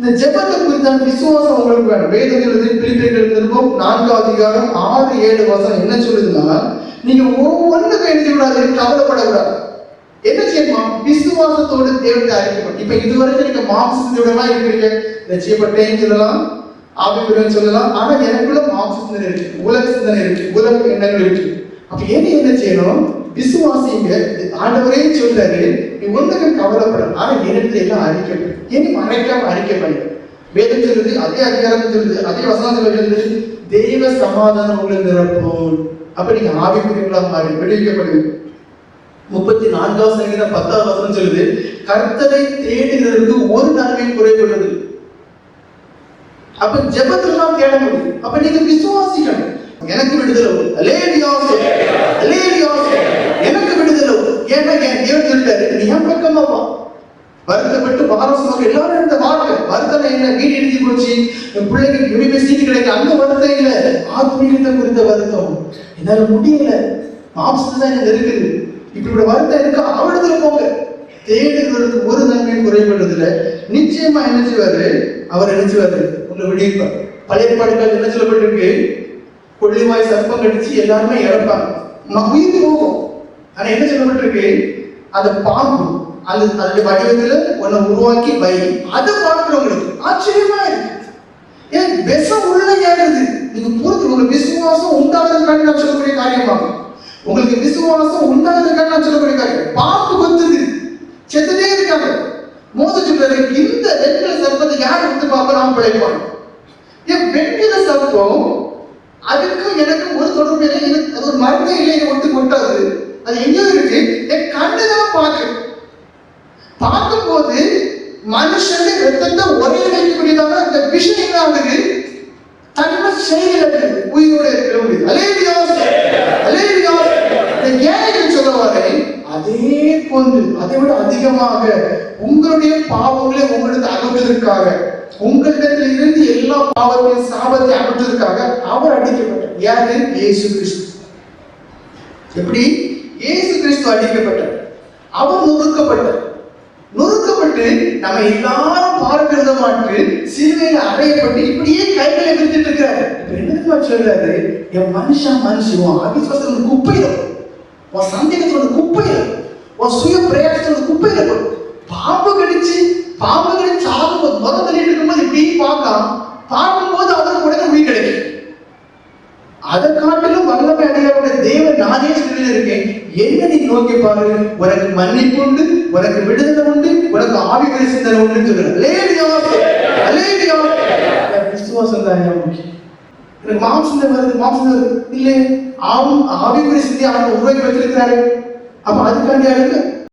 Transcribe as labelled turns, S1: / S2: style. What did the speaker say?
S1: இந்த ஜெபத்தை குறித்தான விசுவாசம் உங்களுக்கு வேணும். வேதம் சொல்லுது பிலிப்பியர்கள் நான்கு நான்காவது அதிகாரம் ஆறு ஏழு வசனம் என்ன சொல்லுதுன்னா நீங்க ஒவ்வொன்றுக்கும் எழுதி விடாது கவலைப்படக்கூடாது. என்ன செய்யணுமா? விசுவாசத்தோடு தேவத்தை அறிக்கப்படும் இப்ப இதுவரைக்கும் நீங்க மாம்சத்தோடலாம் இருக்கிறீங்க. லட்சியப்பட்டேன்னு சொல்லலாம் ஆபிபுரன் சொல்லலாம். ஆனா எனக்குள்ள மாம்ச சிந்தனை இருக்கு உலக சிந்தனை இருக்கு உலக எண்ணங்கள் இருக்கு. அப்ப என்ன என்ன செய்யணும்? விசுவாசிங்க ஆண்டவரே சொல்றாரு நீ ஒன்றுக்கு கவலைப்படும் ஆனா என்னிடத்துல எல்லாம் அறிக்கப்படும் ஏன் மறைக்காம அறிக்கப்படும் வேதம் சொல்லுது அதே அதிகாரம் சொல்லுது அதே வசனத்துல சொல்லுது தெய்வ சமாதானம் உங்களை நிரப்பும். அப்ப நீங்க ஆவிக்குரியங்களா மாறி விடுவிக்கப்படுவீங்க முப்பத்தி நான்காவது சங்கீதம் பத்தாவது வசனம் சொல்லுது கர்த்தரை தேடுகிறதுக்கு ஒரு நன்மை குறைவுள்ளது அப்ப ஜெபத்தெல்லாம் தேட முடியும். அப்ப நீங்க விசுவாசிக்கணும். எனக்கு விடுதலை உண்டு. அல்லேலூயா. எனக்கு விடுதலை ஏன்னா என் தேவன் சொல்லிட்டாரு நீ என் பக்கமா வா. வருத்தப்பட்டு பாரசமாக எல்லாரும் இந்த வாழ்க்கை. வருத்தம் என்ன? வீடு எழுதி போச்சு. என் பிள்ளைக்கு உரிமை சீட்டு கிடைக்க அந்த வருத்தம் இல்ல. ஆத்மீகத்தை குறித்த வருத்தம். என்னால முடியல. மாம்சத்துல தான் எனக்கு இருக்குது. இப்படி வருத்தம் இருக்கு? அவடத்துல போங்க. தேடுகிறதுக்கு ஒரு நன்மை குறைபடுறதுல நிச்சயமா என்ன செய்வாரு அவர் என்ன செய்வாரு உங்களை விடுவிப்பார். பழைய பாடுகள் என்ன சொல்லப்பட்டிருக்கு? கொள்ளிவாய் சர்ப்பம் கடிச்சு எல்லாருமே இறப்பாங்க. உயிர் போகும் ஆனா என்ன சொல்லப்பட்டிருக்கு? அந்த பாம்பு அது அதோட வடிவத்துல ஒன்னை உருவாக்கி வை அதை பார்க்கிறவங்களுக்கு ஆச்சரியமா இருக்கு. ஏன்? விஷம் உள்ள ஏறுது நீங்க புரிஞ்சு உங்க விசுவாசம் உண்டாகிறதுக்காண்டி நான் சொல்லக்கூடிய காரியமாகும் உங்களுக்கு விசுவாசம் உண்டாகிறதுக்காண்டி நான் சொல்லக்கூடிய காரியம். பாம்பு கொத்துது. செத்துட்டே இருக்காங்க. மோச சொல்றாரு இந்த வெண்கல சர்ப்பத்தை யார் எடுத்து பார்ப்ப? நாம் பிழைப்பான் ஏன்? வெண்கல சர்ப்பம் அதுக்கும் எனக்கு ஒரு தொடர்பு இல்லை எனக்கு அது ஒரு மருந்து இல்லை ஒட்டு கொட்டாது அது எங்கேயோ இருக்கு? என் கண்ணு தான் பார்க்கும்போது மனுஷன் ரத்தத்தை ஒரே வைக்கக்கூடியதாக அந்த விஷயம் என்ன ஆகுது தன்மை செயல் உயிரோட இருக்கிற முடியுது அலேலியா ஏன் இந்த சொல்ல வரேன்? அதே போன்று அதை விட அதிகமாக உங்களுடைய பாவங்களை உங்களுக்கு அகற்றுவதற்காக உங்களிடத்தில் இருந்து எல்லா பாவத்தையும் சாபத்தை அகற்றுவதற்காக அவர் அடிக்கப்பட்டார். யாரு? இயேசு கிறிஸ்து. எப்படி? இயேசு கிறிஸ்து அடிக்கப்பட்டார். அவர் நொறுக்கப்பட்டார். நொறுக்கப்பட்டு நம்ம எல்லாரும் பார்க்கிறத மாட்டு சிலுவையில அறையப்பட்டு இப்படியே கைகளை விரித்துட்டு இருக்கிறாரு. இப்ப என்னதுமா சொல்றாரு? என் மனுஷன் மனுஷன் உன் அவிசுவாசம் குப்பையில உன் சந்தேகத்தோட குப்பையில உன் சுய பிரயாசத்தோட குப்பையில பாம்பு கடிச்சு பாம்பு கடிச்சு சாகும்போது முதல் தள்ளிட்டு இருக்கும்போது இப்படி பார்க்கலாம். பார்க்கும்போது அதை காட்டிலும் வல்லமை அடையாளோட தேவன் நானே சொல்லியிருக்கேன் என்ன நீ நோக்கி பாரு. உனக்கு மன்னிப்பு உண்டு உனக்கு விடுதலை உண்டு உனக்கு ஆவிகளை சிந்தனை உண்டு சொல்லுறேன் விசுவாசம் தான் முக்கியம். எனக்கு மாம்சம் வருது மாம்சம் வருது. இல்லை ஆவும் ஆவிக்குரிய சிந்தி அவன் உருவாக்கி வச்சிருக்கிறாரு. அப்ப அதுக்காண்டி அழுங்க